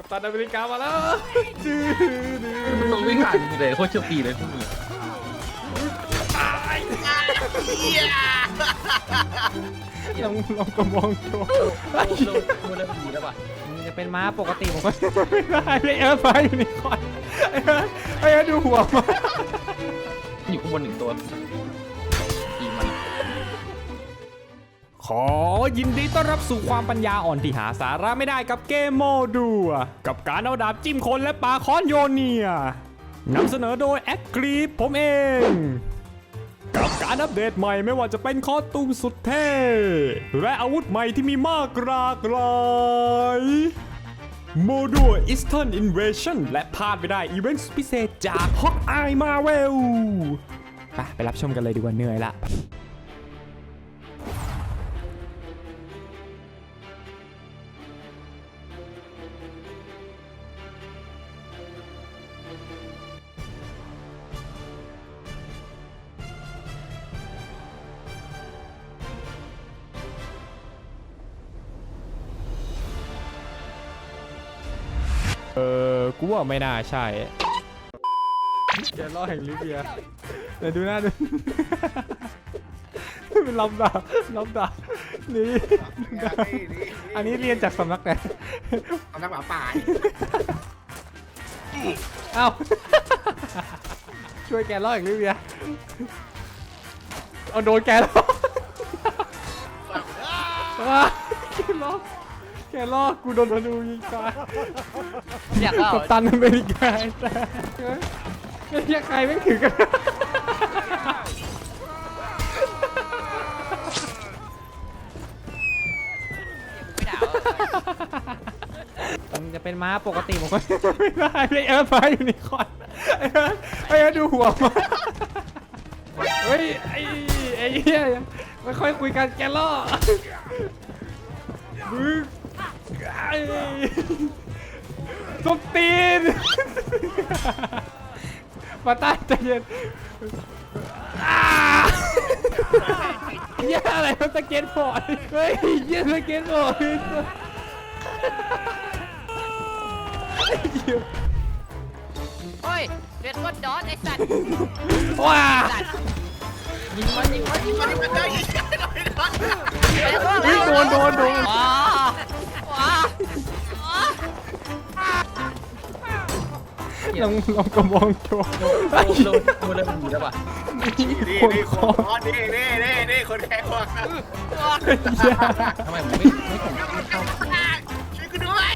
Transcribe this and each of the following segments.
กัปตันอเมริกามาแล้วจืดมันลงวิ่งผ่านมึงเลยโคตรโชคดีเลยพวกมึงลองลองกระมองตัวโอ้โหโคตรดีแล้วป่ะมึงจะเป็นม้าปกติผมก็ไม่ได้ไอ้เอิร์ธมาอยู่ในคอนไอ้เอิร์ธไอ้เอิร์ธดูหัวมาอยู่ข้างบนหนึ่งตัว ขอยินดีต้อนรับสู่ความปัญญาอ่อนที่หาสาระไม่ได้กับเกมโมดูกับการเอาดาบจิ้มคนและปาค้อนโยเนียนำเสนอโดยแอคกรีผมเอง กับการอัปเดตใหม่ไม่ว่าจะเป็นคอตูมสุดเท่ และอาวุธใหม่ที่มีมากหลากหลายโมดู Eastern Invasion และพลาดไม่ได้อีเวนต์พิเศษจาก Hawkeye Marvel ไปไปรับชมกันเลยดีกว่าเหนื่อยละ ออกูว่าไม่น่าใช่แกล่อแห่งลิเบียเดี๋ยวดูหน้าดูเป็นลำดาบลำดาบนี่ อันนี้เรียนจากสำนักไหนเอานักหมาป่าเอ้าช่วยแกล่อแห่งลิเบียเอาโดนแกล่อว้าแกล่อ แกล่อกูโดนธนูยิงตายอยากเอากัปตันอเมริกาไอ้แต่ไม่ใช่ใครไม่ถือกันมึงจะเป็นม้าปกติผมก็ ไม่ได้ไอ้เอิร์ธมาอยู่ในคอนไอ้เอิร์ธไอ้เอิร์ธดูหัวมาเฮ้ยไอ้ไอ้เหี้ยไม่ค่อยคุยกันแกล่อมึงไอ้ ส้นตีน มาต้านใจเย็นอ่าเหี้ยอะไรมันสเก็ตบอร์ดเฮ้ยเหี้ยสเก็ตบอร์ดโอ้ยเด็ดวัดดอนไอ้สัตว์ว้ายิงมันยิงมันยิงมันมันได้ยิงไม่ได้ไปแล้วเฮ้ยโดนโดนโดน ลองลองกระมองโชว์โคตรโลดโคตรดีแล้วป่ะนี่คนนี่คคอนอ๋อนี่นี่นี่นี่คนแข่งว่ะเหี้ยทำไมผมไม่ไม่ถึงเข้าช่วยกูด้วย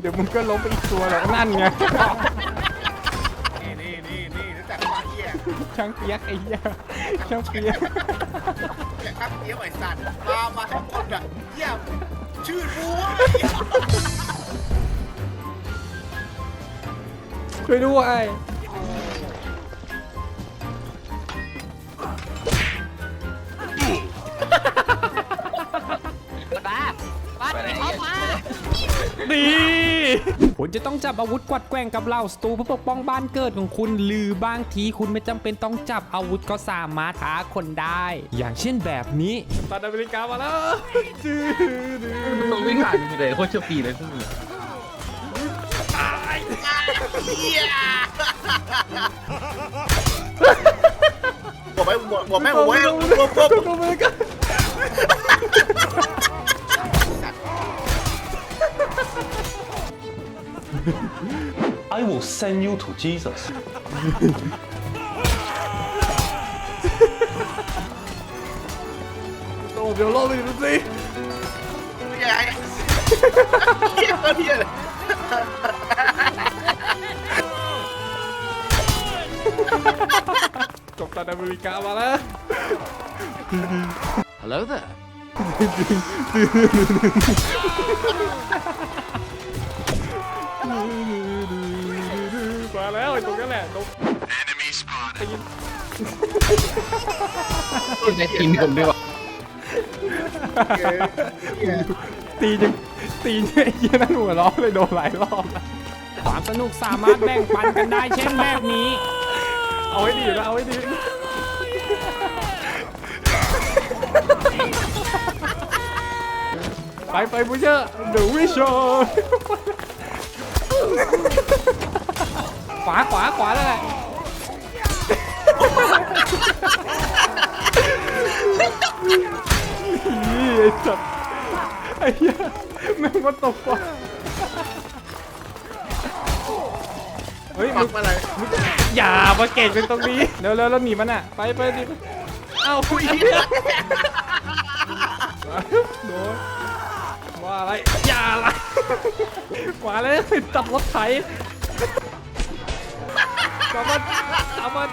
เดี๋ยวมึงก็ล้มไปอีกตัวหรอกนั่นไงนี่นี่นี่นี่รู้จักป่ะเหี้ยช่างเปียกไอ้เหี้ยช่างเปียกอยากขับเหี้ยไอ้สัตว์มามาทั้งคนอะเหี้ยชื่อกู ช่วยด้วยบ้าบ้าที่เขามาดีคุณจะต้องจับอาวุธกวัดแกว่งกับเหล่าสตูเพื่อปกป้องบ้านเกิดของคุณ หรือบางทีคุณไม่จำเป็นต้องจับอาวุธก็สามารถท้าคนได้ อย่างเช่นแบบนี้ ตันอเมริกามาแล้วจืดมันลงวิ่งผ่านมึงเลยโคตรโชคดีเลยพวกมึ งเหี้ยบอกไหมบอกไหมบอกไหมบอกบอกอเมริกา I will send you to Jesus. โตเดี๋ยว จบตันอเมริกามาแล้ว Hello there มาแล้วไอ้ตรงนั้นแหละตรงคุณได้ทีมผมด้วยว่ะตีจนตีจนไอ้เหี้ยนั่นหัวเร้อเลยโดนหลายรอบแล้ว ความสนุกสามารถแบ่งปันกันได้เช่นแบบนี้ เอาไว้ดีนะเอาไว้ดีไปไปไปบูเชอร์เดอะวิชอร์ขวาขวาขวาแล้วแหละนี่ไอ้สัตว์ไอ้เหี้ยแม่งมาตกปลาเฮ้ยปัมึกงมาเลย อย่ามาเก่งกันตรงนี้เร็วเร็วแล้วหนีมันอะ ไปไปดิเอ้าคุยโดนว่าอะไร อย่าอะไรมาเลยจับรถไถจับมันจับมัน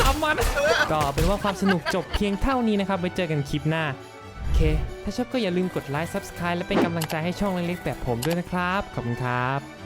จับมันก็เป็นว่าความสนุกจบเพียงเท่านี้นะครับ ไว้เจอกันคลิปหน้า โอเค ถ้าชอบก็อย่าลืมกดไลค์ Subscribe และเป็นกำลังใจให้ช่องเล็กๆแบบผมด้วยนะครับ ขอบคุณครับ